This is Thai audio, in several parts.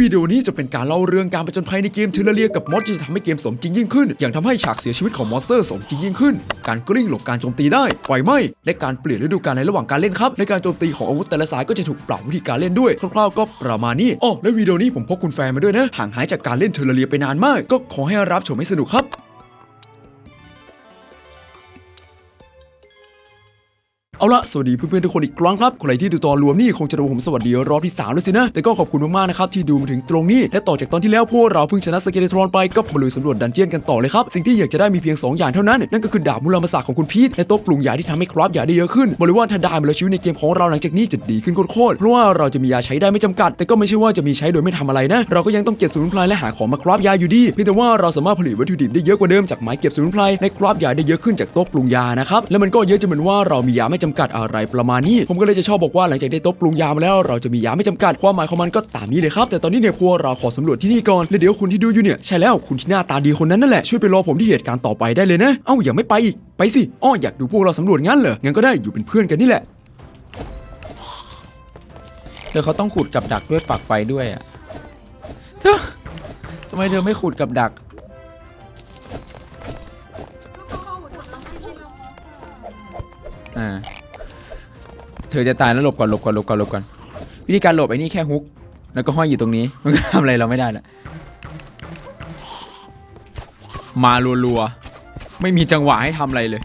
วิดีโอนี้จะเป็นการเล่าเรื่องการประจนภัยในเกมเทเลเรียกับมอสที่จะทำให้เกมสมจริงยิ่งขึ้น อย่างทำให้ฉากเสียชีวิตของมอนสเตอร์สมจริงยิ่งขึ้น การกลิ้งหลบการโจมตีได้ไฟไหม้และการเปลี่ยนฤดูกาลในระหว่างการเล่นครับและการโจมตีของอาวุธแต่ละสายก็จะถูกปรับวิธีการเล่นด้วยคร่าวๆก็ประมาณนี้อ๋อและวิดีโอนี้ผมพกคุณแฟนมาด้วยนะห่างหายจากการเล่นเทเลเรียไปนานมาก ก็ขอให้รับชมให้สนุกครับ เอาละสวัสดีเพื่อนๆทุกคนอีกครั้งครับใครที่ดูตอนรวมนี่คงจะดูผมสวัสดีรอบที่3แล้วสินะ แต่ก็ขอบคุณมากๆนะครับที่ดูมาถึงตรงนี้ และต่อจากตอนที่แล้วพวกเราเพิ่งชนะสเกเลทรอนไปก็มาลุยสำรวจดันเจียนกันต่อเลยครับ สิ่งที่อยากจะได้มีเพียง 2 อย่างเท่านั้น นั่นก็คือดาบมูลมาศาสตร์ของคุณพีทและโต๊ะปรุงยาที่ทำให้คราฟยาได้เยอะขึ้นบอกเลยว่าถ้าได้มาแล้วชีวิตในเกมของเราหลังจากนี้จะดีขึ้นโคตรเพราะว่าเราจะมียาใช้ได้ไม่จำกัด แต่ก็ไม่ใช่ว่าจะมีใช้โดยไม่ทำอะไรนะ เราก็ยังต้องเก็บสมุนไพรและหาของมาคราฟยาอยู่ดีเพียงแต่ว่าเราสามารถผลิตวัตถุดิบได้เยอะกว่าเดิมจากไม้เก็บสมุนไพรและคราฟยาได้เยอะขึ้นจากโต๊ะปรุงยานะครับและมันก็เยอะจนเหมือนว่าเรามียาไม่จำกัดอะไรประมาณนี้ ผมก็เลยจะชอบบอกว่าหลังจากได้โต๊ะปรุงยามาแล้ว เราจะมียาไม่จำกัดความหมายของมันก็ตามนี้เลยครับ แต่ตอนนี้เนี่ยพวกเราขอสำรวจที่นี่ก่อนแล้วเดี๋ยวคุณที่ดูอยู่เนี่ยใช่แล้วคุณที่หน้าตาดีคนนั้นนั่นแหละช่วยไปรอผมที่เหตุการณ์ต่อไปได้เลยนะ เอ้าอย่าไม่ไปอีกไปสิอ้ออยากดูพวกเราสำรวจงั้นเหรองั้นก็ได้อยู่เป็นเพื่อนกันนี่แหละเธอเขาต้องขุดกับดักด้วยปักไฟด้วยอะเธอทำไมเธอไม่ขุดกับดัก อ่า เธอจะตายแล้วหลบก่อนหลบก่อนหลบก่อนหลบก่อนวิธีการหลบไอ้นี่แค่ฮุก แล้วก็ห้อยอยู่ตรงนี้ มันก็ทำอะไรเราไม่ได้ละมารัวๆไม่มีจังหวะให้ทำอะไรเลย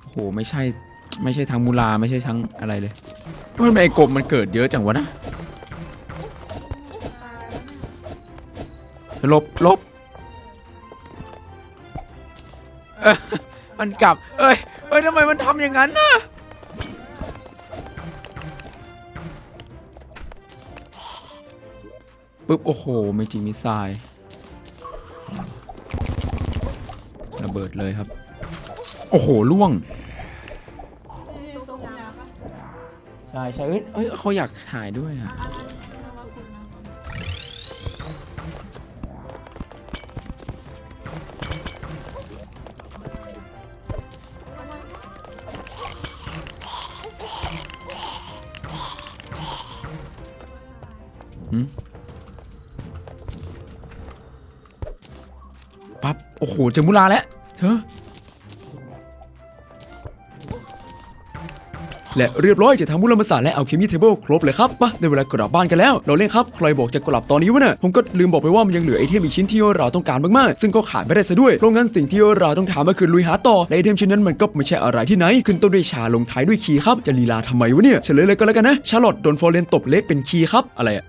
โอ้โหไม่ใช่ไม่ใช่ทั้งมูลาไม่ใช่ทั้งอะไรเลยมันไอ้กบมันเกิดเยอะจังวะนะหลบหลบ มันกลับ เอ้ยเอ้ยทำไมมันทำอย่างนั้นนะปึ๊บ โอ้โหไม่จริงมิสไซล์ระเบิดเลยครับ โอ้โหล่วง ใช่ใช่เอ้ยเอ้ยเขาอยากถ่ายด้วยอะหื เจอมุลาแล้วเธอและเรียบร้อยจะทำมูลมาศาสตร์และเอาเคมีเทเบิลครบเลยครับมาในเวลากลับบ้านกันแล้ว เราเล่นครับ ใครบอกจะกลับตอนนี้วะเนี่ยผมก็ลืมบอกไปว่ามันยังเหลือไอเทมอีกชิ้นที่เราต้องการมากๆ ซึ่งก็ขาดไม่ได้ซะด้วยเพราะงั้นสิ่งที่เราต้องทำก็คือลุยหาต่อและไอเทมชิ้นนั้นมันก็ไม่ใช่อะไรที่ไหน ขึ้นต้นด้วยชาลงท้ายด้วยคีย์ครับจะลีลาทำไมวะเนี่ยเฉลยเลยก็แล้วกันนะชาร์ลอตโดนฟอร์เรนตบเละเป็นคีย์ครับอะไรอะ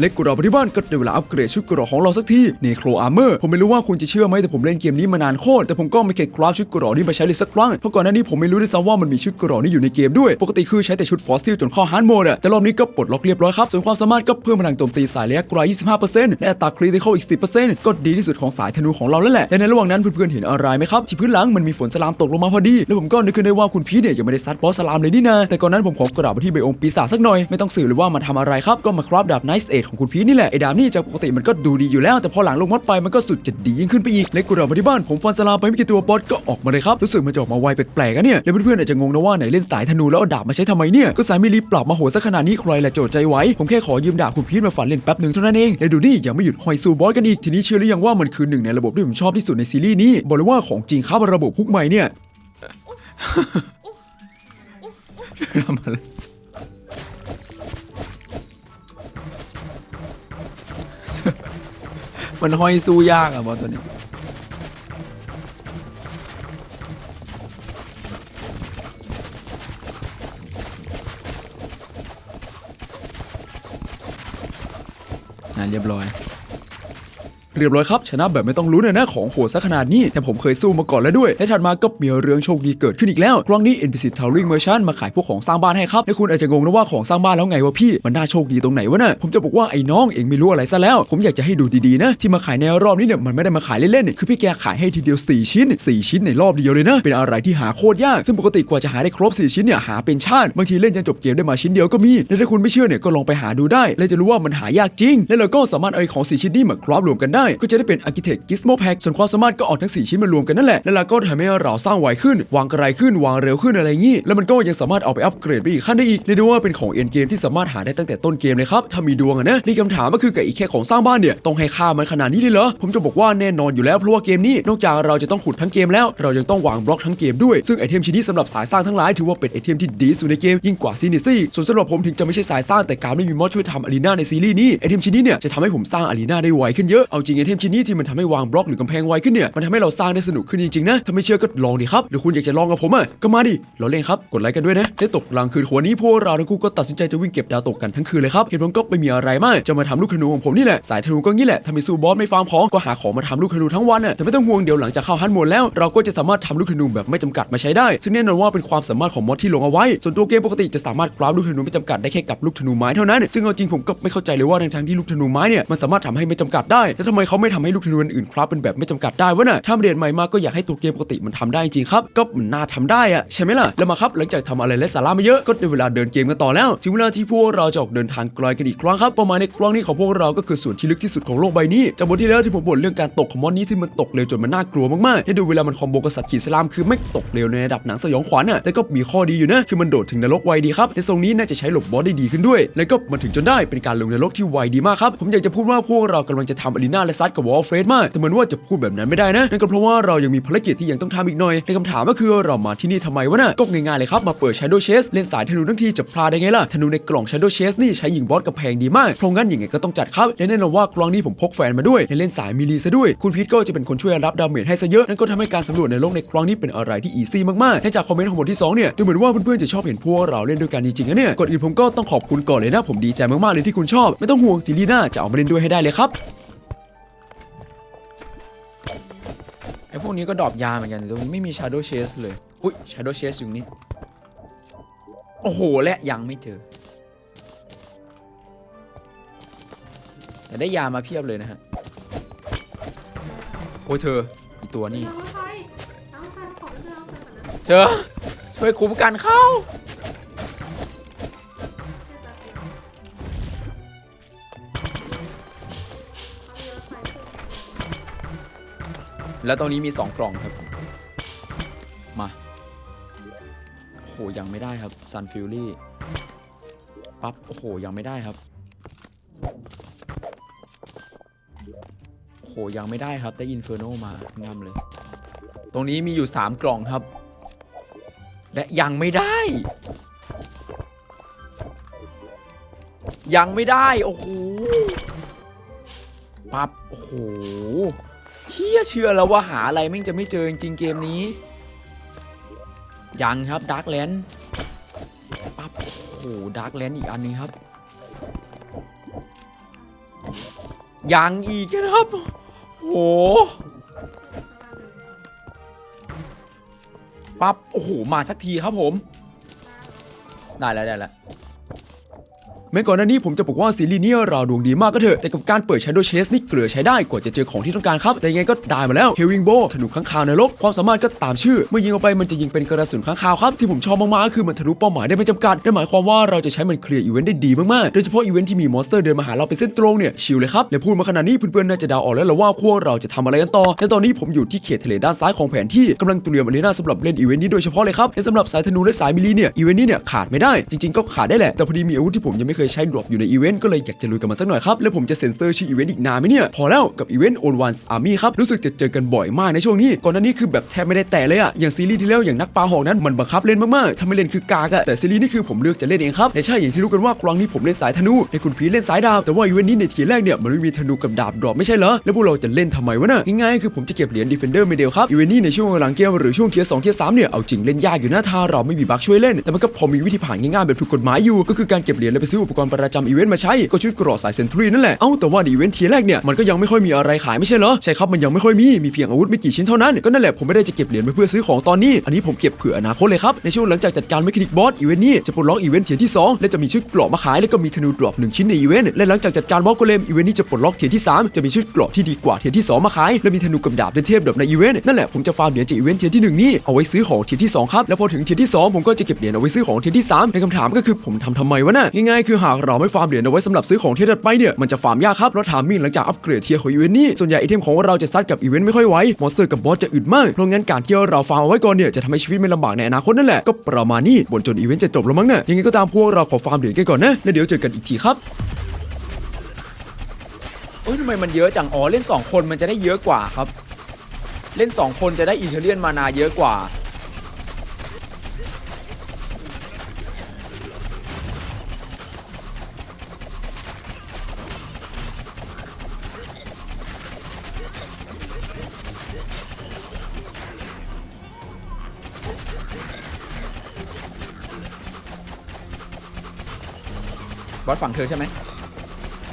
เล็กกว่าเราไปที่บ้านก็ได้เวลาอัปเกรดชุดกูรอของเราสักทีเนโครอาร์เมอร์ผมไม่รู้ว่าคุณจะเชื่อไหมแต่ผมเล่นเกมนี้มานานโคตรแต่ผมก็ไม่เคยคราฟชุดกูรอนี้มาใช้เลยสักครั้งเพราะก่อนหน้านี้ผมไม่รู้ด้วยซ้ำว่ามันมีชุดกูรอนี้อยู่ในเกมด้วย ปกติคือใช้แต่ชุดฟอสซิลจนข้าฮาร์ดโหมดอะแต่รอบนี้ก็ปลดล็อกเรียบร้อยครับส่วนความสามารถก็เพิ่มพลังโจมตีสายระยะไกล25%และอัตราคริติคอลอีก 10%ก็ดีที่สุดของสายธนูของเราแล้วแหละและในระหว่างนั้นเพื่อนๆเห็นอะไรไหมครับที่พื้นหลังมันมีฝนสลามตกลงมาพอดีแล้วผมก็นึกขึ้นได้ว่าคุณพีทเนี่ยยังไม่ได้ซัดบอสสลามเลยนี่นาแต่ก่อนนั้นผมขอกระดาบไปที่ไบโอมปีศาจสักหน่อยไม่ต้องสื่อเลยว่ามันทำอะไรครับก็มาคราฟดาบไนส์เอทของคุณพีนี่แหละไอ้ดาบนี่จากปกติมันก็ดูดีอยู่แล้ว แต่พอหลังลงมอดไปมันก็สุดจะดียิ่งขึ้นไปอีกเล็กกว่ามาที่บ้านผมฟันสลามไปไม่กี่ตัวบอสก็ออกมาเลยครับรู้สึกมันจะออกมาไวแปลกๆอะเนี่ยแล้วเพื่อนๆอาจจะงงนะว่าไหนเล่นสายธนูแล้วเอาดาบมาใช้ทำไมเนี่ยก็สายมิลีปรับมาโหดซะขนาดนี้ใครแหละโจทย์ใจไว้ผมแค่ขอยืมดาบคุณพีทมาฝันเล่นแป๊บหนึ่งเท่านั้นเองและดูนี่ยังไม่หยุดหอยซูบอสกันอีกทีนี้เชื่อหรือยังว่ามันคือหนึ่งในระบบที่ผมชอบที่สุดในซีรีส์นี้บอกเลยว่าของจริงครับระบบฮุกใหม่เนี่ยทำอะไร มันห้อยสู้ยากอะบอสตัวนี้อ่าเรียบร้อย เรียบร้อยครับ ชนะแบบไม่ต้องลุ้นเลยนะของโหดซะขนาดนี้แต่ผมเคยสู้มาก่อนแล้วด้วยและถัดมาก็มีเรื่องโชคดีเกิดขึ้นอีกแล้วครั้งนี้ NPC Towering Merchant มาขายพวกของสร้างบ้านให้ครับและคุณอาจจะงงนะว่าของสร้างบ้านแล้วไงวะพี่มันน่าโชคดีตรงไหนวะน่ะผมจะบอกว่าไอ้น้องเองไม่รู้อะไรซะแล้ว ผมอยากจะให้ดูดีๆนะที่มาขายในรอบนี้เนี่ยมันไม่ได้มาขายเล่นๆคือพี่แกขายให้ทีเดียว 4 ชิ้น 4 ชิ้นในรอบเดียวเลยนะเป็นอะไรที่หาโคตรยากซึ่งปกติกว่าจะหาได้ครบ 4 ชิ้นเนี่ยหาเป็นชาติบางทีเล่นจนจบเกมได้มาชิ้นเดียวก็มีและถ้าคุณไม่เชื่อเนี่ยก็ลองไปหาดูได้ และจะรู้ว่ามันหายากจริง และเราก็สามารถเอาของ4ชิ้นนี้มาครอบรวมกันได้ก็จะได้เป็น Architect Gizmo Pack ส่วนความสามารถก็ออกทั้ง 4 ชิ้นมารวมกันนั่นแหละ แล้วเราก็ทำให้เราสร้างไวขึ้น วางไกลขึ้น วางเร็วขึ้นอะไรงี้ แล้วมันก็ยังสามารถเอาไปอัปเกรดไปอีกขั้นได้อีก เรียกได้ว่าเป็นของเอ็นเกมที่สามารถหาได้ตั้งแต่ต้นเกมเลยครับ ถ้ามีดวงอะนะ นี่คำถามก็คือกับอีกแค่ของสร้างบ้านเนี่ย ต้องให้ค่ามันขนาดนี้เลยเหรอ ผมจะบอกว่าแน่นอนอยู่แล้วเพราะว่าเกมนี้ นอกจากเราจะต้องขุดทั้งเกมแล้ว เรายังต้องวางบล็อกทั้งเกมด้วย ซึ่งไอเทมชิ้นนี้สำหรับสายสร้างทั้งหลายถือว่าเป็นไอเทมที่ดีสุดในเกมยิ่งกว่าซีนิซี่ส่วนสำหรับผมถึงจะไม่ใช่สายสร้างแต่การไม่มีมอดช่วยทำอารีนาในซีรีส์นี้ไอเทมชิ้นนี้เนี่ยจะทำให้ผมสร้างอารีนาได้ไวขึ้นเยอะเอาจริงไอเทมชิ้นนี้ที่มันทำให้วางบล็อกหรือกำแพงไวขึ้นเนี่ยมันทำให้เราสร้างได้สนุกขึ้นจริงๆนะถ้าไม่เชื่อก็ลองดิครับหรือคุณอยากจะลองกับผมอะก็มาดิเราเล่นครับกดไลค์กันด้วยนะได้ตกกลางคืนวันนี้พวกเราทั้งคู่ก็ตัดสินใจจะวิ่งเก็บดาวตกกันทั้งคืนเลยครับเหตุผลก็ไม่มีอะไรมากจะมาทำลูกธนูของผมนี่แหละสายธนูก็งี้แหละถ้าไม่สู้บอสไม่ฟาร์มของก็หาของมาทำลูกธนูทั้งวันน่ะแต่ไม่ต้องห่วงเดี๋ยวหลังจากเข้าฮันโหมดแล้ว เราก็จะสามารถทำลูกธนูแบบไม่จำกัดมาใช้ได้ ซึ่งแน่นอนว่าเป็นความสามารถของมอดที่ลงเอาไว้ ส่วนตัวเกมปกติจะสามารถคราฟลูกธนูไม่จำกัดได้แค่กับลูกธนูไม้เท่านั้น ซึ่งเอาจริงผมก็ไม่เข้าใจเลยว่าทั้งที่ลูกธนูไม้เนี่ยมันสามารถทำให้ไม่จำกัดได้แล้วทำไมเขาไม่ทำให้ลูกธนูอื่นคราฟเป็นแบบไม่จำกัดได้วะน่ะถ้าเรียนใหม่มาก็อยากให้ตัวเกมปกติมันทำได้จริงครับ ก็มันน่าทำได้อะใช่ไหมล่ะ แล้วมาครับ หลังจากทำอะไรและสาระมาเยอะก็ได้เวลาเดินเกมกันต่อแล้ว ถึงเวลาที่พวกเราจะออกเดินทางไกลกันอีกครั้งครับประมาณในครั้งนี้ของพวกเราก็คือส่วนที่ลึกที่สุดของโลกใบนี้จากบทที่แล้วที่ผมบ่นเรื่องการตกของมอนนี้ที่มันตกเร็วจนมันน่ากลัวมากๆให้ดูเวลามันคอมโบกับสัตว์ขีดสลามคือไม่ตกเร็วในระดับหนังสยองขวัญอะแต่ก็มีข้อดีอยู่นะคือมันโดดถึงนรกไวดีครับในทรงนี้น่าจะใช้หลบบอสได้ดีขึ้นด้วย แล้วก็มันถึงจนได้เป็นการลงนรกที่ไวดีมากครับผมอยากจะพูดว่าพวกเรากำลังจะทำอารีนาและซัดกับวอลเฟสมาก แต่เหมือนว่าจะพูดแบบนั้นไม่ได้นะ นั่นก็เพราะว่าเรายังมีภารกิจที่ยังต้องทำอีกหน่อยในคำถามก็คือเรามาที่นี่ทำไมวะน่ะก็ง่ายๆเลยครับ มาเปิด Shadow Chase เล่นสายธนูทั้งทีจะพลาดได้ไงล่ะ ธนูในกล่อง Shadow Chase นี่ใช้ยิงบอสกับแพงดีมาก เพราะงั้นยังไงก็ต้องจัดครับและแน่นอนว่ากลองนี้ผมพกแฟนมาด้วยและเล่นสายมิลีซะด้วย คุณพีทก็จะเป็นคนช่วยรับดาเมจให้ซะเยอะ นั่นก็ทำให้การสำรวจในโลกในครั้งนี้เป็นอะไรที่อีซี่มากๆและจากคอมเมนต์ของบทที่สองเนี่ยดูเหมือนว่าเพื่อนๆจะชอบเห็นพวกเราเล่นด้วยกันจริงๆนะเนี่ยก่อนอื่นผมก็ต้องขอบคุณก่อนเลยนะผมดีใจมากๆเลยที่คุณชอบ ไม่ต้องห่วงซีรีส์หน้าจะเอามาเล่นด้วยให้ได้เลยครับ พวกนี้ก็ดรอปยาเหมือนกันแต่ตรงนี้ไม่มี Shadow Chase เลย อุ้ย Shadow Chase อยู่นี่ โอ้โห และยังไม่เจอ แต่ได้ยามาเพียบเลยนะฮะ โอ้ยเธอ อีตัวนี้น้ำรถไฟน้ำรถไฟมาขอเรื่องรถไฟก่อนนะเจอช่วยคุ้มกันเข้า แล้วตรงนี้มี 2 กล่องครับ มาโอ้โหยังไม่ได้ครับ Sun Fury ปั๊บโอ้โหยังไม่ได้ครับโอ้โหยังไม่ได้ครับได้ Inferno มางามเลย ตรงนี้มีอยู่ 3 กล่องครับ และยังไม่ได้ ยังไม่ได้ โอ้โหปั๊บโอ้โห เชี่ยเชื่อแล้วว่าหาอะไรแม่งจะไม่เจอจริงเกมนี้ ยังครับดาร์กแลนด์ปั๊บโอ้โหดาร์กแลนด์อีกอันนึงครับ ยังอีกนะครับโอ้โหปั๊บโอ้โหมาสักทีครับผม ได้แล้วได้แล้ว แม้ก่อนหน้านี้ผมจะบอกว่าซีรีส์นี้เราดวงดีมากก็เถอะ แต่กับการเปิด Shadow Chase นี่เกลือใช้ได้กว่าจะเจอของที่ต้องการครับ แต่ยังไงก็ได้มาแล้ว Hewing Bow ธนูข้างคาวนรกความสามารถก็ตามชื่อ เมื่อยิงออกไปมันจะยิงเป็นกระสุนข้างคาวครับ ที่ผมชอบมากๆคือมันทะลุเป้าหมายได้ไม่จำกัดนั่นหมายความว่าเราจะใช้มันเคลียร์อีเวนต์ได้ดีมากๆโดยเฉพาะอีเวนต์ที่มีมอนสเตอร์เดินมาหาเราเป็นเส้นตรงเนี่ยชิลเลยครับและพูดมาขนาดนี้เพื่อนๆน่าจะเดาออกแล้วละว่าพวกเราจะทำอะไรกันต่อและตอนนี้ผมอยู่ที่เขตทะเลด้านซ้ายของแผนที่กำลังเตรียมอารีนาสำหรับเล่นอีเวนต์นี้โดยเฉพาะเลยครับและสำหรับสายธนูและสายมิลีเนี่ยอีเวนต์นี้เนี่ยขาดไม่ได้จริงๆก็ขาดได้แหละแต่พอดีมีอาวุธที่ผมยังไม่เคยยใช้ดรอปอยู่ในอีเวนต์ก็เลยอยากจะลุยกับมันสักหน่อยครับ แล้วผมจะเซ็นเซอร์ชื่ออีเวนต์อีกนานไหมเนี่ย พอแล้วกับอีเวนต์ on one's army ครับ รู้สึกจะเจอกันบ่อยมากในช่วงนี้ ก่อนหน้านี้คือแบบแทบไม่ได้แตะเลยอะอย่างซีรีส์ที่แล้วอย่างนักปลาหอกนั้นมันบังคับเล่นมากๆถ้าไม่เล่นคือกากอะแต่ซีรีส์นี้คือผมเลือกจะเล่นเองครับและใช่อย่างที่รู้กันว่าครั้งนี้ผมเล่นสายธนูให้คุณพีเล่นสายดาบแต่ว่าอีเวนต์นี้ในทีแรกเนี่ยมันไม่มีธนูกับดาบดรอปไม่ใช่เหรอแล้วพวกเราจะเล่นทำไมวะน่ะง่ายๆคือผมจะเก็บเหรียญ Defender Medal ครับอีเวนต์นี้ในช่วงหลังเกมหรือช่วงเทียร์สองเทียร์สามเนี่ยเอาจริงเล่นยากอยู่นะถ้าเราไม่มีบัคช่วยเล่นแต่มันก็พอมีวิธีผ่านง่ายๆแบบถูกกฎหมายอยู่ก็คือการเก็บเหรียญแล้วไปซื้ออุปกรณ์ประจำอีเวนต์มาใช้ก็ชุดกราะสายเซนทรีนั่นแหละ เอ้าแต่ว่าในอีเวนต์ทีแรกเนี่ยมันก็ยังไม่ค่อยมีอะไรขายไม่ใช่เหรอ ใช่ครับมันยังไม่ค่อยมีมีเพียงอาวุธไม่กี่ชิ้นเท่านั้น ก็นั่นแหละผมไม่ได้จะเก็บเหรียญไว้เพื่อซื้อของตอนนี้ อันนี้ผมเก็บเผื่ออนาคตเลยครับ ในช่วงหลังจากจัดการเมคานิกบอสอีเวนต์นี้จะปลดล็อกอีเวนต์เทียร์ที่สองและจะมีชุดกราะมาขายแล้วก็มีธนูดรอปหนึ่งชิ้นในอีเวนต์และหลังจากจัดการบอสโกเลมอีเวนต์นี้จะปลดล็อกเทียร์ที่สามจะมีชุดกราะที่ดีกว่าเทียร์ที่สองมาขายและมีธนูกับดาบเทพดรอปในอีเวนต์นั่นแหละผมจะฟาร์มเหรียญจากอีเวนต์เทียร์ที่หนึ่งนี้เอาไว้ซื้อของเทียร์ที่สองครับแล้วพอถึงเทียร์ที่สองผมก็จะเก็บเหรียญเอาไว้ซื้อของเทียร์ที่สามในคำถามก็คือผมทำทำไมวะน่ะง่ายๆคือคือหากเราไม่ฟาร์มเหรียญเอาไว้สำหรับซื้อของที่ถัดไปเนี่ยมันจะฟาร์มยากครับเพราะถามมิ่งหลังจากอัปเกรดเทียร์ของอีเวนต์นี้ส่วนใหญ่ไอเทมของเราจะซัดกับอีเวนต์ไม่ค่อยไหวมอนสเตอร์กับบอสจะอึดมากเพราะงั้นการที่เราฟาร์มเอาไว้ก่อนเนี่ยจะทำให้ชีวิตไม่ลำบากในอนาคตนั่นแหละก็ประมาณนี้บนจนอีเวนต์จะจบแล้วมั้งเนี่ยยังไงก็ตามพวกเราขอฟาร์มเหรียญกันก่อนนะแล้วเดี๋ยวเจอกันอีกทีครับเอ้ยทำไมมันเยอะจัง อ๋อ เล่น 2 คนมันจะได้เยอะกว่าครับ เล่น 2 คนจะได้อิตาเลียนมานาเยอะกว่า บอสฝั่งเธอใช่ไหม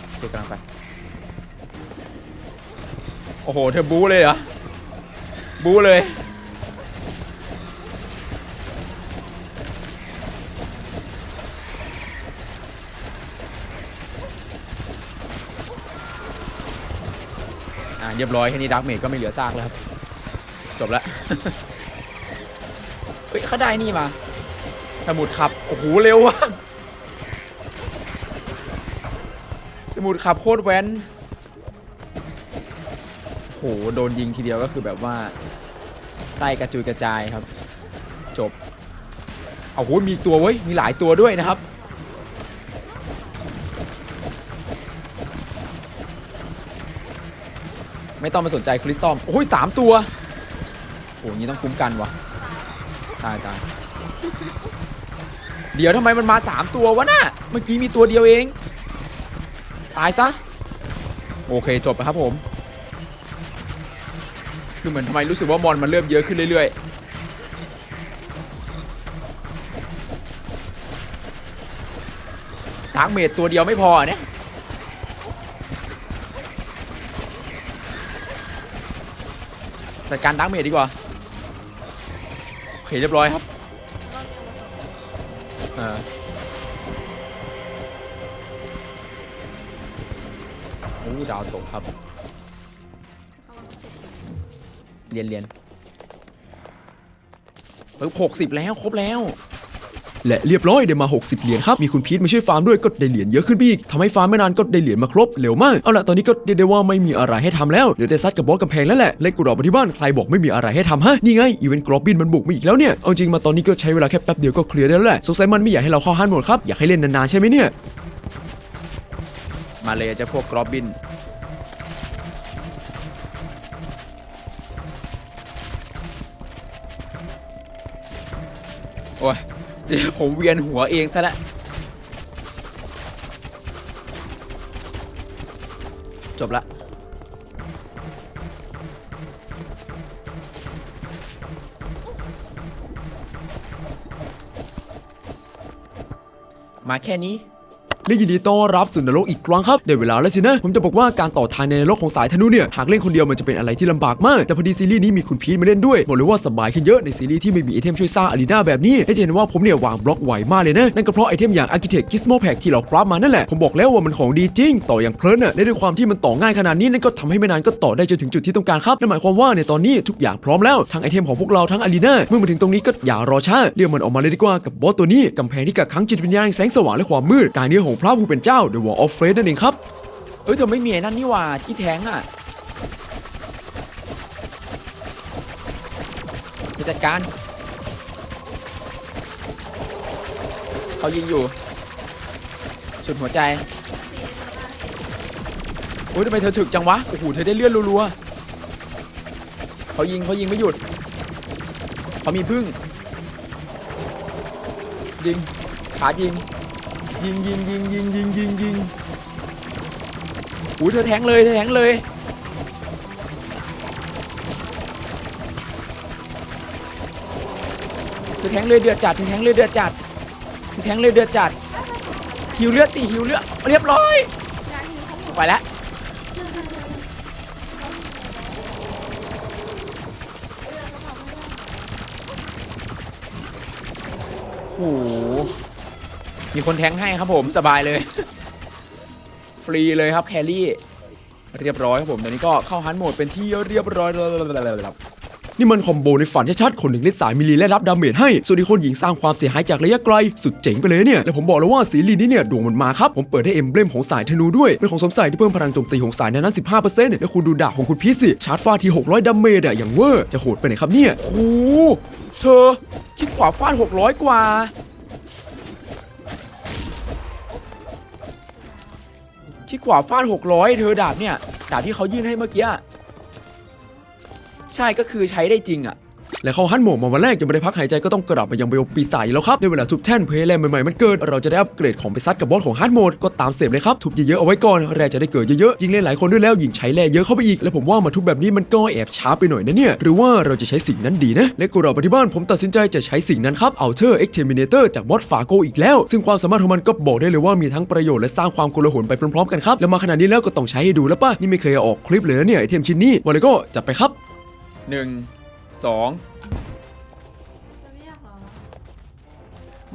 โอเคกำลังไป โอ้โห เธอบู๊เลยเหรอ บู๊เลย อ่าเรียบร้อย แค่นี้ดักเมจก็ไม่เหลือซากแล้วครับ จบแล้วเฮ้ยเขาได้นี่มา สมุดขับ โอ้โห เร็วว่ะ มุดขับโคตรแว้นโหโดนยิงทีเดียวก็คือแบบว่าไส้กระจุยกระจายครับ จบเอาโหมีตัวเว้ยมีหลายตัวด้วยนะครับไม่ต้องมาสนใจคริสตัลโอ้ยสามตัว โอ้ยงี้ต้องคุ้มกันวะตายตาย เดี๋ยวทำไมมันมาสามตัววะน่ะ เมื่อกี้มีตัวเดียวเอง ตายซะ โอเคจบแล้วครับผม คือเหมือนทำไมรู้สึกว่ามอนมันเริ่มเยอะขึ้นเรื่อยๆทางเมดตัวเดียวไม่พอเนี่ยจัดการดักเมดดีกว่า โอเคเรียบร้อยครับ เรียนเรียนปึ๊บหกสิบแล้วครบแล้ว และเรียบร้อยได้มา 60 เหรียญครับ มีคุณพีทมาช่วยฟาร์มด้วยก็ได้เหรียญเยอะขึ้นไปอีกทำให้ฟาร์มไม่นานก็ได้เหรียญมาครบเร็วมาก เอาละตอนนี้ก็เรียกได้ว่าไม่มีอะไรให้ทำแล้วเหลือแต่ซัดกับบอสกำแพงแล้วแหละเล็กกูรอไปที่บ้านใครบอกไม่มีอะไรให้ทำฮะนี่ไงอีเวนต์กรอบบินมันบุกมาอีกแล้วเนี่ยเอาจริงมาตอนนี้ก็ใช้เวลาแค่แป๊บเดียวก็เคลียร์ได้แล้วแหละสงสัยมันไม่อยากให้เราเข้าฮันหมดครับอยากให้เล่นนานๆใช่ไหมเนี่ยมาเลยเจะพวกกรอบบิน อ้ยเดี๋ยวผมเวียนหัวเองซะแล้วจบละมาแค่นี้ และยินดีต้อนรับสู่นรกอีกครั้งครับได้เวลาแล้วสินะ ผมจะบอกว่าการต่อทางในนรกของสายธนูเนี่ยหากเล่นคนเดียวมันจะเป็นอะไรที่ลำบากมาก แต่พอดีซีรีส์นี้มีคุณพีทมาเล่นด้วยบอกเลยว่าสบายขึ้นเยอะในซีรีส์ที่ไม่มีไอเทมช่วยสร้างอารีนาแบบนี้และจะเห็นว่าผมเนี่ยวางบล็อกไวมากเลยนะนั่นก็เพราะไอเทมอย่าง Architect Gizmo Pack ที่เราคราฟมานั่นแหละผมบอกแล้วว่ามันของดีจริง ต่ออย่างเพลินน่ะและด้วยความที่มันต่อง่ายขนาดนี้นั่นก็ทำให้ไม่นานก็ต่อได้จนถึงจุดที่ต้องการครับนั่นหมายความว่าในตอนนี้ทุกอย่างพร้อมแล้วทั้งไอเทมของพวกเราทั้งอารีนาเมื่อมาถึงตรงนี้ก็อย่ารอช้าเรียกมันออกมาเลยดีกว่ากับบอสตัวนี้กำแพงที่กักขังจิตวิญญาณแสงสว่างและความมืดการเนื้อของพระผู้เป็นเจ้า The Wall of Fate นั่นเองครับ เอ้ยเธอไม่มีไอ้นั่นนี่ว่าที่แทงอะไปจัดการ เขายิงอยู่ สุดหัวใจ โอ้ยทำไมเธอถึกจังวะ โอ้โห เธอได้เลื่อนรัวๆเขายิงเขายิงไม่หยุด เขามีพึ่ง ยิงชาร์จยิง ยิงยิงยิงยิงยิงยิงยิงอุ้ยเธอแทงเลยเธอแทงเลยเธอแทงเลยเดือดจัดเธอแทงเลยเดือดจัดเธอแทงเลยเดือดจัดหิวเลือดสิหิวเลือดเรียบร้อยไปแล้วโอ้โห มีคนแทงให้ครับผมสบายเลย ฟรีเลยครับแครี่เรียบร้อยครับผมตอนนี้ก็เข้าฮันโหมดเป็นที่เรียบร้อยแล้วครับนี่มันคอมโบในฝันชัดๆ คนหนึ่งเล่นสายมิลีและรับดาเมจให้ ส่วนอีกคนหญิงสร้างความเสียหายจากระยะไกล สุดเจ๋งไปเลยเนี่ย และผมบอกแล้วว่าสีลีนี้เนี่ยดวงมันมาครับ ผมเปิดได้เอ็มเบลมของสายธนูด้วย เป็นของสมใส่ที่เพิ่มพลังโจมตีของสายนั้น 15%แล้วคุณดูดาบของคุณพีสิ ชาร์จฟาดที 600 ดาเมจอะอย่างเวอร์ จะโหดไปไหนครับเนี่ยโอ้เธอคลิกขวาฟาด 600 กว่า ที่กขวาฟาด 600 เธอดาบเนี่ย ดาบที่เขายื่นให้เมื่อกี้ ใช่ก็คือใช้ได้จริงอะ และเขาฮันโหมดมาวันแรกยังไม่ได้พักหายใจก็ต้องกลับมายังไบโอปีศาจอีกแล้วครับในเวลาทุบแท่นเพลย์แลนใหม่ๆมันเกิดเราจะได้อัปเกรดของไปซัดกับบอสของฮันโหมดก็ตามเสพเลยครับทุบเยอะๆเอาไว้ก่อนแร่จะได้เกิดเยอะๆยิงเล่นหลายคนด้วยแล้วยิงใช้แร่เยอะเข้าไปอีก และผมว่ามาทุบแบบนี้มันก็แอบช้าไปหน่อยนะเนี่ยหรือว่าเราจะใช้สิ่งนั้นดีนะและกูเราไปที่บ้านผมตัดสินใจจะใช้สิ่งนั้นครับ Outer Exterminator จากบอสฟาโกอีกแล้ว ซึ่งความสามารถของมันก็บอกได้เลยว่ามีทั้งประโยชน์และสร้างความโกลาหลไปพร้อมๆกันครับแล้วมาขนาดนี้แล้วก็ต้องใช้ให้ดูแล้วป่ะนี่ไม่เคยออกคลิปเลยนะเนี่ยไอเทมชิ้นนี้วันนี้ก็จัดไปครับ 1 2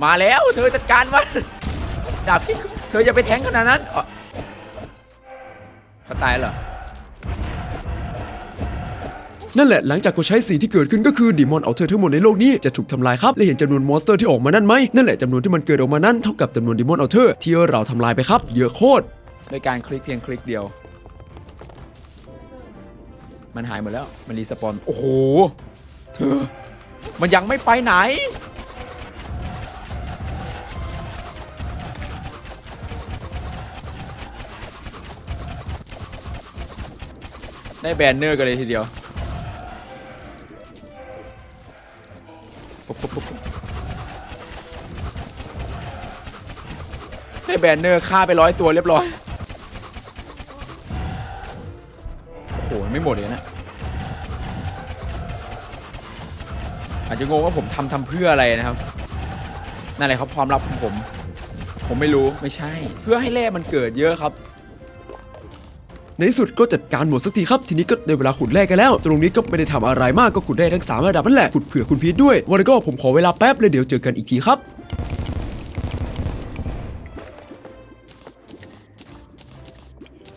มาแล้วเธอจัดการมันดาบที่เธออย่าไปแทงขนาดนั้นอ๋อเขาตายเหรอนั่นแหละหลังจากกูใช้สิ่งที่เกิดขึ้นก็คือดีมอนเอาเธอทั้งหมดในโลกนี้จะถูกทำลายครับและเห็นจำนวนมอนสเตอร์ที่ออกมานั่นไหมนั่นแหละจำนวนที่มันเกิดออกมานั้นเท่ากับจำนวนดีมอนเอาเธอที่เราทำลายไปครับเยอะโคตรโดยการคลิกเพียงคลิกเดียว มันหายหมดแล้วมันรีสปอนโอ้โหเธอ มันยังไม่ไปไหน ได้แบนเนอร์กันเลยทีเดียวปุ๊บปุ๊บปุ๊บได้แบนเนอร์ฆ่าไปร้อยตัวเรียบร้อย โอ้โห ไม่หมดเลยนะ อาจจะงงว่าผมทำทำเพื่ออะไรนะครับ นั่นแหละครับความลับของผม ผมไม่รู้ไม่ใช่ เพื่อให้แร่มันเกิดเยอะครับ ในที่สุดก็จัดการหมดสักทีครับ ทีนี้ก็ได้เวลาขุดแร่กันแล้ว ตรงนี้ก็ไม่ได้ทำอะไรมากก็ขุดได้ทั้งสามระดับนั่นแหละขุดเผื่อคุณพีทด้วย วันนี้ก็ผมขอเวลาแป๊บเลยเดี๋ยวเจอกันอีกทีครับ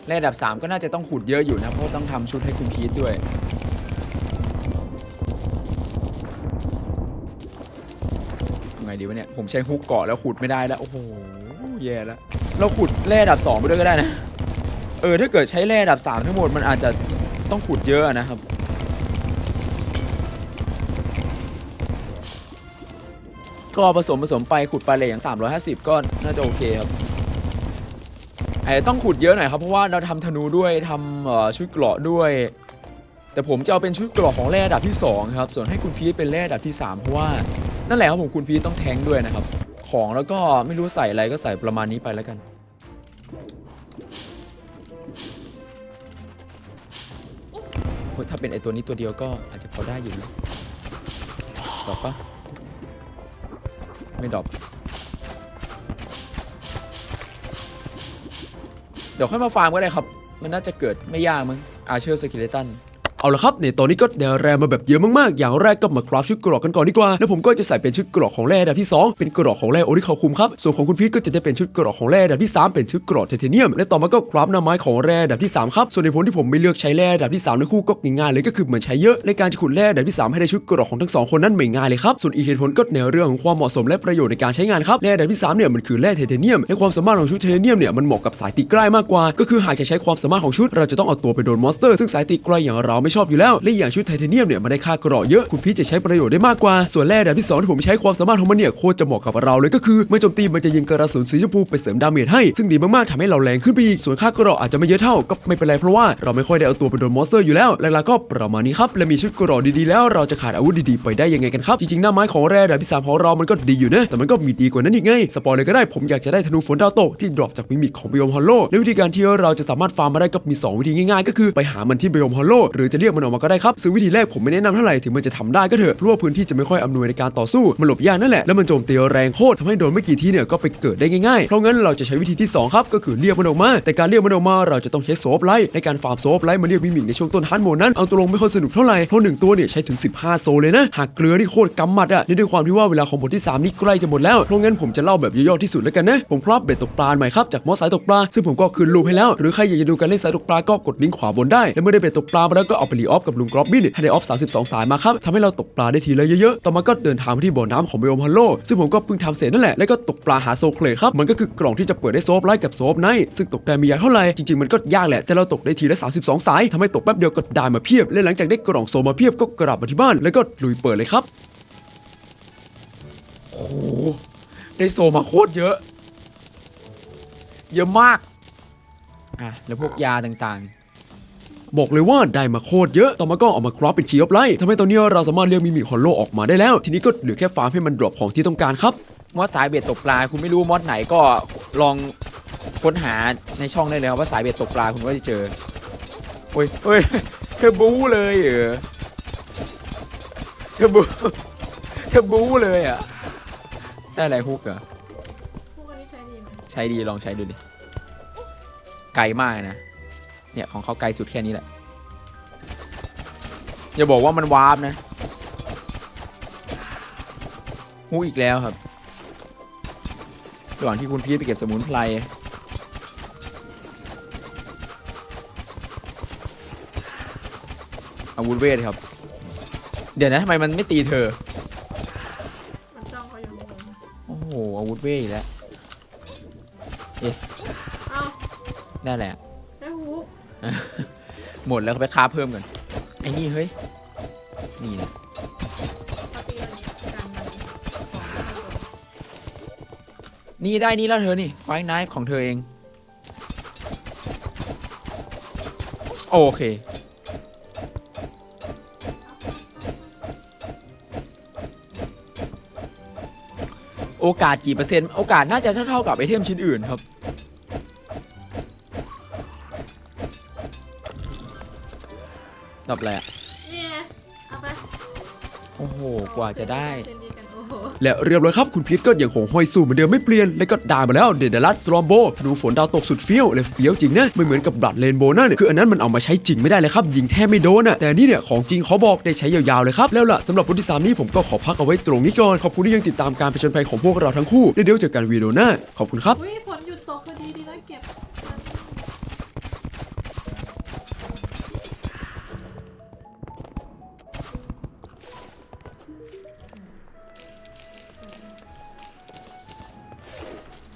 แร่ระดับ 3 ก็น่าจะต้องขุดเยอะอยู่นะเพราะต้องทำชุดให้คุณพีทด้วยยังไงดีวะเนี่ย ผมใช้ฮุกเกาะแล้วขุดไม่ได้แล้ว โอ้โห แย่แล้ว เราขุดแร่ดับ 2 ไปด้วยก็ได้นะ เออถ้าเกิดใช้แร่ระดับ3ทั้งหมดมันอาจจะต้องขุดเยอะนะครับ ก็ผสมผสมไปขุดไปเลยอย่าง 350 ก็น่าจะโอเคครับไอ้ต้องขุดเยอะหน่อยครับเพราะว่าเราทำธนูด้วยทำชุดเกราะด้วย แต่ผมจะเอาเป็นชุดเกราะของแร่ระดับที่ 2 ครับ ส่วนให้คุณพีทเป็นแร่ระดับที่ 3 เพราะว่านั่นแหละครับผมคุณพีทต้องแทงด้วยนะครับ ของแล้วก็ไม่รู้ใส่อะไรก็ใส่ประมาณนี้ไปแล้วกัน โอ้ยถ้าเป็นไอตัวนี้ตัวเดียวก็อาจจะพอได้อยู่นะดรอปปะไม่ดรอปเดี๋ยวค่อยมาฟาร์มก็ได้ครับ มันน่าจะเกิดไม่ยากมั้งอาเชอร์สกิเลตัน เอาละครับในตอนนี้ก็ได้แร่มาแบบเยอะมากๆ อย่างแรกก็มาคราฟชุดกรอกกันก่อนดีกว่า แล้วผมก็จะใส่เป็นชุดกรอกของแร่ดับที่ 2 เป็นกรอกของแร่โอริคาคุมครับ ส่วนของคุณพีทก็จะได้เป็นชุดกรอกของแร่ดับที่ 3 เป็นชุดกรอกไทเทเนียม และต่อมาก็คราฟหน้าไม้ของแร่ดับที่ 3 ครับ ส่วนในผลที่ผมไม่เลือกใช้แร่ดับที่3ในคู่ก็ง่ายๆเลยก็คือเหมือนใช้เยอะในการจะขุดแร่ดับที่ 3 ให้ได้ชุดกรอกของทั้งสองคนนั้นไม่ง่ายเลยครับส่วนอีกเหตุผลก็ในเรื่องของความเหมาะสมและประโยชน์ในการใช้งานครับแร่ดับที่3เนี่ยมันคือแร่ไทเทเนียมและความสามารถของชุดไทเทเนียมเนี่ยมันเหมาะกับสายตีใกล้มากกว่า ก็คือหากจะใช้ความสามารถของชุดเราจะต้องเอาตัวไปโดนมอนสเตอร์ซึ่งสายตีไกลอย่างเราไม่ชอบอยู่แล้วและอย่างชุดไทเทเนียมเนี่ยมันได้ค่ากราะเยอะคุณพีชจะใช้ประโยชน์ได้มากกว่า ส่วนแร่ดับที่สองที่ผมใช้ความสามารถของมันเนี่ยโคตรจะเหมาะกับเราเลยก็คือเมื่อโจมตีมันจะยิงกระสุนสีชมพูไปเสริมดาเมจให้ซึ่งดีมากๆทำให้เราแรงขึ้นไปอีกส่วนค่ากราะอาจจะไม่เยอะเท่าก็ไม่เป็นไรเพราะว่าเราไม่ค่อยได้เอาตัวไปโดนมอนสเตอร์อยู่แล้วหลักๆก็ประมาณนี้ครับและมีชุดกราะดีๆแล้วเราจะขาดอาวุธดีๆไปได้ยังไงกันครับจริงๆหน้าไม้ของแร่ดับที่สามของเรามันก็ดีอยู่นะแต่มันก็มีดีกว่านั้นอีกไงสปอยเลยก็ได้ผมอยากจะได้ธนูฝนดาวตกที่ดรอปจากมิมิกของบิโอมฮอลโลและวิธีการที่เราจะสามารถฟาร์มมาได้ก็มีสองวิธีง่ายๆ ก็คือไปหามันที่บิโอมฮอลโลหรือจะเรียกมันออกมาก็ได้ครับซึ่งวิธีแรกผมไม่แนะนำเท่าไหร่ถึงมันจะทำได้ก็เถอะเพราะว่าพื้นที่จะไม่ค่อยอำนวยในการต่อสู้มันหลบยากนั่นแหละแล้วมันโจมตีแรงโคตรทำให้โดนไม่กี่ทีเนี่ยก็ไปเกิดได้ง่ายๆเพราะงั้นเราจะใช้วิธีที่สองครับก็คือเรียกมันออกมา แต่การเรียกมันออกมาเราจะต้องใช้โซฟไลท์ในการฟาร์มโซฟไลท์มาเรียกมิมิกในช่วงต้นฮันโมนั้นเอาตัวลงไม่ค่อยสนุกเท่าไหร่เพราะหนึ่งตัวเนี่ยใช้ถึง 15 โซเลยนะหากเกลือนี่โคตรกำหมัดอะนี่ด้วยความที่ว่าเวลาของบทที่สามนี่ใกล้จะหมดแล้วเพราะงั้นผมจะเล่าแบบย่อๆที่สุดแล้วกันนะผมครอบเบ็ดตกปลาใหม่ครับจากมอสสายตกปลาซึ่งผมก็คืนรูปให้แล้วหรือใครอยากจะดูการเล่นสายตกปลาก็กดลิงก์ขวาบนได้และเมื่อได้เบ็ดตกปลามาแล้วก็เอาไปไปรีออฟกับลุงกรอบบินให้ได้ออฟ 32 สายมาครับทำให้เราตกปลาได้ทีละเยอะๆ ต่อมาก็เดินทางไปที่บ่อน้ำของเบลฮัลโลซึ่งผมก็เพิ่งทำเสร็จนั่นแหละ แล้วก็ตกปลาหาโซเคลครับ มันก็คือกล่องที่จะเปิดได้โซฟไลท์กับโซฟไนท์ซึ่งตกได้ม่ยากเท่าไหร่ จริงๆ มันก็ยากแหละ แต่เราตกได้ทีละ 32 สายทำให้ตกแป๊บเดียวก็ได้มาเพียบ และหลังจากได้กล่องโซมาเพียบก็กลับมาที่บ้านแล้วก็ลุยเปิดเลยครับโอ้ได้โซมาโคตรเยอะ เยอะมากอะแล้วพวกยาต่างๆ บอกเลยว่าได้มาโคตรเยอะ ต่อมาก็เอามาครอปเป็นคีย์ออฟไลท์ทำให้ตอนนี้เราสามารถเรียกมิมิฮอลโลออกมาได้แล้ว ทีนี้ก็เหลือแค่ฟาร์มให้มันดรอปของที่ต้องการครับๆมอดสายเบ็ดตกปลาคุณไม่รู้มอดไหนก็ลองค้นหาในช่องได้เลยครับว่าสายเบ็ดตกปลาคุณก็จะเจอโอ้ยเฮ้ยเธอบู๊เลยเหรอเธอบู๊เธอบู๊เลยอะได้อะไรฮุกเหรอพวกอันนี้ใช้ดีไหมใช้ดีลองใช้ดูดิไกลมากเลยนะ เนี่ยของเขาไกลสุดแค่นี้แหละ อย่าบอกว่ามันวาร์ปนะฮูอีกแล้วครับ ระหว่างที่คุณพีทไปเก็บสมุนไพรอาวุธเวทครับ เดี๋ยวนะทำไมมันไม่ตีเธอ มันจ้องเขาอยู่ข้างบนโอ้โหอาวุธเวทอีกแล้ว เอ้า ได้แหละได้ฮุก หมดแล้วไปค้าเพิ่มกันไอ้นี่เฮ้ย นี่นะนี่ได้นี่แล้วเธอนี่ไฟไนฟ์ของเธอเอง โอเคโอกาสกี่เปอร์เซ็นต์ โอกาสน่าจะเท่าๆกับไอเทมชิ้นอื่นครับ อบแหละนี่ไงเอาไปโอ้โหกว่าจะได้ เซ็นดีกันโอ้โหและเรียบร้อยครับ คุณพีทก็ยังคงห้อยสู้เหมือนเดิมไม่เปลี่ยน แล้วก็ได้มาแล้วเดดลัสตรอมโบธนูฝนดาวตกสุดเฟี้ยวและเฟี้ยวจริงนะไม่เหมือนกับบลัดเลนโบนั่นคืออันนั้นมันเอามาใช้จริงไม่ได้เลยครับ ยิงแทบไม่โดนอะแต่อันนี่เนี่ยของจริงเขาบอกได้ใช้ยาวๆเลยครับ แล้วล่ะสำหรับบทที่สามนี้ผมก็ขอพักเอาไว้ตรงนี้ก่อน ขอบคุณที่ยังติดตามการผจญภัยของพวกเราทั้งคู่แล้วเดี๋ยวเจอกันวีดีโอหน้าขอบคุณครับ อุ้ยฝนหยุ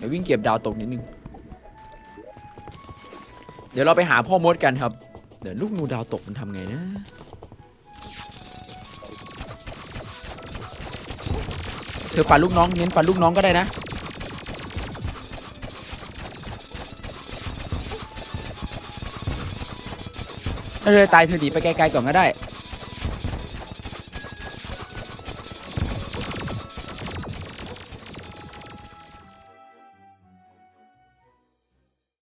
ดี๋ยววิ่งเก็บดาวตกนิดนึง เดี๋ยวเราไปหาพ่อมดกันครับ เดี๋ยวลูกงูดาวตกมันทำไงนะ เธอฟันลูกน้องเน้นฟันลูกน้องก็ได้นะเธอตายเธอหนีไปไกลๆก่อนก็ได้